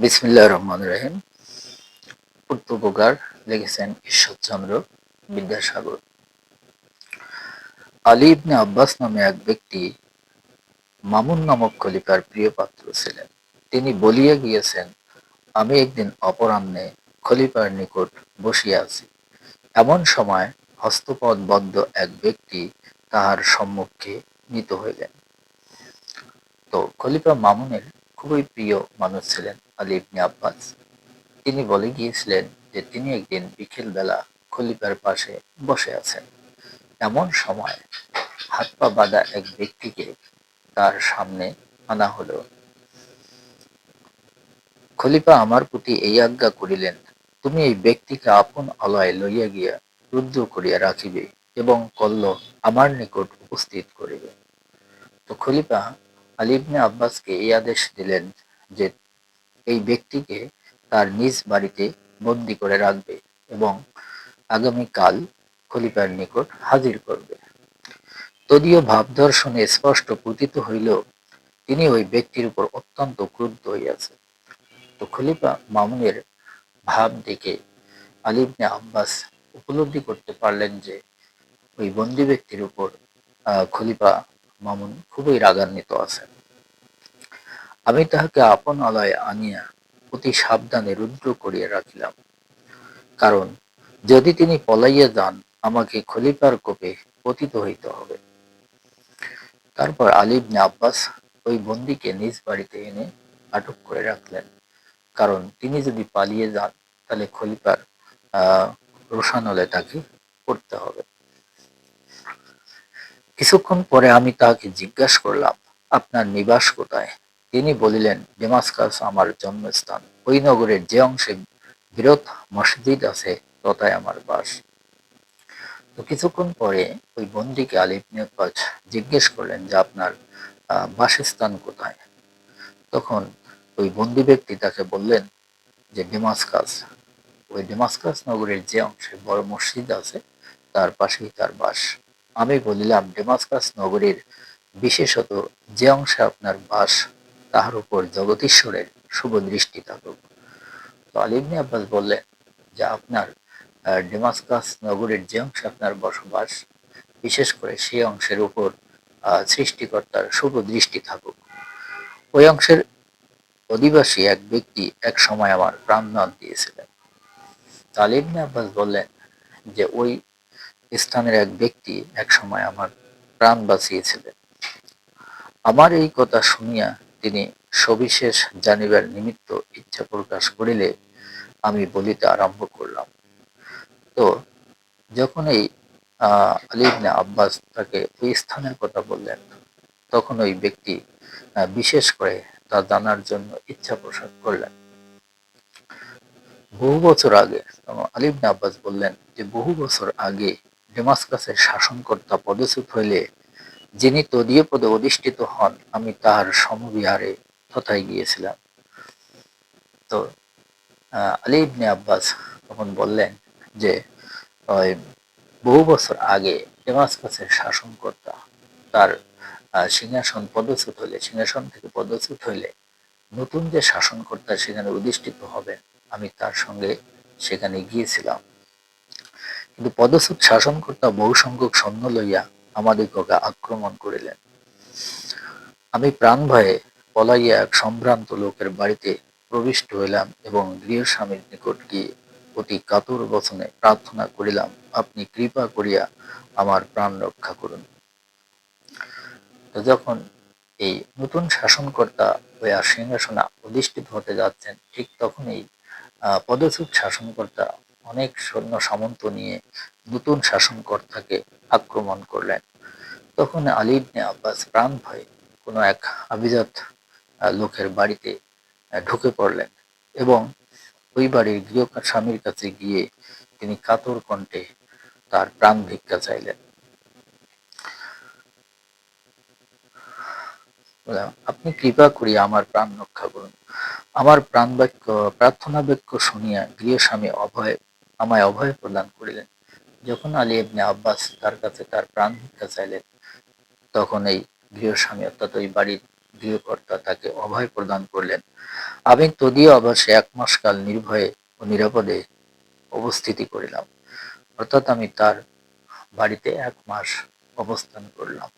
বিসমিল্লাহ রহমান রহিম। পূর্তপকার লিখেছেন ঈশ্বরচন্দ্র বিদ্যাসাগর। আলী ইবনে আব্বাস নামে এক ব্যক্তি মামুন নামক খলিফার প্রিয় পাত্র ছিলেন। তিনি বলিয়া গিয়েছেন, আমি একদিন অপরাহ্নে খলিফার নিকট বসিয়া আছি। এমন সময় হস্তপদ বদ্ধ এক ব্যক্তি তাহার সম্মুখে নিত হইলেন। তো খলিফা মামুনের খুবই প্রিয় মানুষ ছিলেন। আলী ইবনে আব্বাস। তিনি বলে গিয়েছিলেন যে তিনি একদিন বিকেল বেলা খলিফার পাশে বসে আছেন। এমন সময় হাত পা বাঁধা এক ব্যক্তিকে তার সামনে আনা হলো। খলিফা আমার প্রতি এই আজ্ঞা করিলেন, তুমি এই ব্যক্তিকে আপন আলয় লইয়া গিয়া রুদ্ধ করিয়া রাখিবে এবং কল্ল আমার নিকট উপস্থিত করিবে। তো খলিফা আলিবনে আব্বাসকে এই আদেশ দিলেন যে এই ব্যক্তিকে তার নিজ বাড়িতে বন্দি করে রাখবে এবং আগামীকাল খলিফার নিকট হাজির করবে। তদীয় ভাব দর্শনে স্পষ্ট প্রতীত হইল, তিনি ওই ব্যক্তির উপর অত্যন্ত ক্রুদ্ধ হইয়াছে। তো খলিফা মামুনের ভাব দেখে আলিবনে আব্বাস উপলব্ধি করতে পারলেন যে, ওই বন্দি ব্যক্তির উপর খলিফা মামুন খুবই রাগান্বিত আছেন। আমি তাহাকে আপন আলয়ে আনিয়া অতি সাবধানে রুদ্র করিয়া রাখিলাম। কারণ, যদি তিনি পলাইয়া যান, আমাকে খলিফার কোপে পতিত হইতে হবে। তারপর আলী ইবনে আব্বাস ওই বন্দিকে নিজ বাড়িতে এনে আটক করে রাখলেন। কারণ, তিনি যদি পালিয়ে যান, তাহলে খলিফার রোশানলে তাকে করতে হবে। কিছুক্ষণ পরে আমি তাহাকে জিজ্ঞাসা করলাম, আপনার নিবাস কোথায়? তিনি বলিলেন, ডেমাসকাস আমার জন্মস্থান। ওই নগরের যে অংশে বৃহৎ মসজিদ আছে, তথায় আমার বাস। তো কিছুক্ষণ পরে ওই বন্দিকে আলী ইবনে আব্বাস জিজ্ঞেস করলেন যে, আপনার বাসস্থান কোথায়? তখন ওই বন্দি ব্যক্তি তাকে বললেন যে, ডেমাসকাস। ওই ডেমাসকাস নগরের যে অংশে বড় মসজিদ আছে, তার পাশেই তার বাস। আমি বলিলাম, ডেমাসকাস নগরীর বিশেষত যে অংশে আপনার বাস তাহার উপর জগদীশ্বরের শুভ দৃষ্টি থাকুক। তো আলিবনে আব্বাস বললেন, যে আপনার ডেমাসকাস নগরীর যে অংশে আপনার বসবাস, বিশেষ করে সেই অংশের উপর সৃষ্টিকর্তার শুভ দৃষ্টি থাকুক। ওই অংশের অধিবাসী এক ব্যক্তি এক সময় আমার প্রাণদান দিয়েছিলেন। তালিবনে আব্বাস বললেন যে ওই স্থানের এক ব্যক্তি এক সময় আমার প্রাণ বাঁচিয়েছিলেন। আমার এই কথা শুনিয়া তিনি সবিশেষ জানিবার নিমিত্ত ইচ্ছা প্রকাশ করিলে আমি বলিতে আরম্ভ করলাম। তো যখন এই আহ আব্বাস তাকে ওই স্থানের কথা বললেন তখন ওই ব্যক্তি আহ, বিশেষ করে তা জানার জন্য ইচ্ছা প্রকাশ করলেন। বহু বছর আগে তখন আলী ইবনে আব্বাস বললেন যে বহু বছর আগে ডেমাসকাসের শাসনকর্তা পদচ্যুত হইলে যিনি তদীয় পদে অধিষ্ঠিত হন, আমি তাহার সমবিহারে তথায় গিয়েছিলাম। তো আলী ইবনে আব্বাস তখন বললেন যে, ওই বহু বছর আগে ডেমাসকাসের শাসনকর্তা তার সিংহাসন পদচ্যুত হইলে সিংহাসন থেকে পদচ্যুত হইলে নতুন যে শাসনকর্তা সেখানে অধিষ্ঠিত হবেন, আমি তার সঙ্গে সেখানে গিয়েছিলাম। কিন্তু পদচ্যুত শাসনকর্তা বহু সংখ্যক সৈন্য লইয়া আমাদিগকে আক্রমণ করিলেন। আমি প্রাণ ভয়ে পলাইয়া এক সম্ভ্রান্ত লোকের বাড়িতে প্রবিষ্ট হইলাম এবং গৃহস্বামীর নিকট গিয়ে অতি কাতর বচনে প্রার্থনা করিলাম, আপনি কৃপা করিয়া আমার প্রাণ রক্ষা করুন। যখন এই নতুন শাসনকর্তা হইয়া সিংহাসনে অধিষ্ঠিত হতে যাচ্ছেন, ঠিক তখনই পদচ্যুত শাসনকর্তা অনেক সৈন্য সামন্ত নিয়ে নতুন শাসনকর্তাকে আক্রমণ করলেন। তখন আলী ইবনে আব্বাস প্রাণ ভয়ে কোনো এক আভিজাত আহ, লোকের বাড়িতে ঢুকে পড়লেন এবং ওই বাড়ির গৃহ স্বামীর কাছে গিয়ে তিনি কাতর কণ্ঠে তার প্রাণ ভিক্ষা চাইলেন। আপনি কৃপা করিয়া আমার প্রাণ রক্ষা করুন। আমার প্রাণ বাক্য প্রার্থনা বাক্য শুনিয়া গৃহস্বামী অভয় আমায় অভয় প্রদান করিলেন। যখন আলী ইবনে আব্বাস তার কাছে তার প্রাণ ভিক্ষা চাইলেন, তখন এই গৃহস্বামী অর্থাৎ ওই বাড়ির গৃহকর্তা তাকে অভয় প্রদান করলেন। আমি তদীয় আবাসে এক মাস কাল নির্ভয়ে ও নিরাপদে অবস্থিতি করিলাম। অর্থাৎ আমি তার বাড়িতে এক মাস অবস্থান করলাম।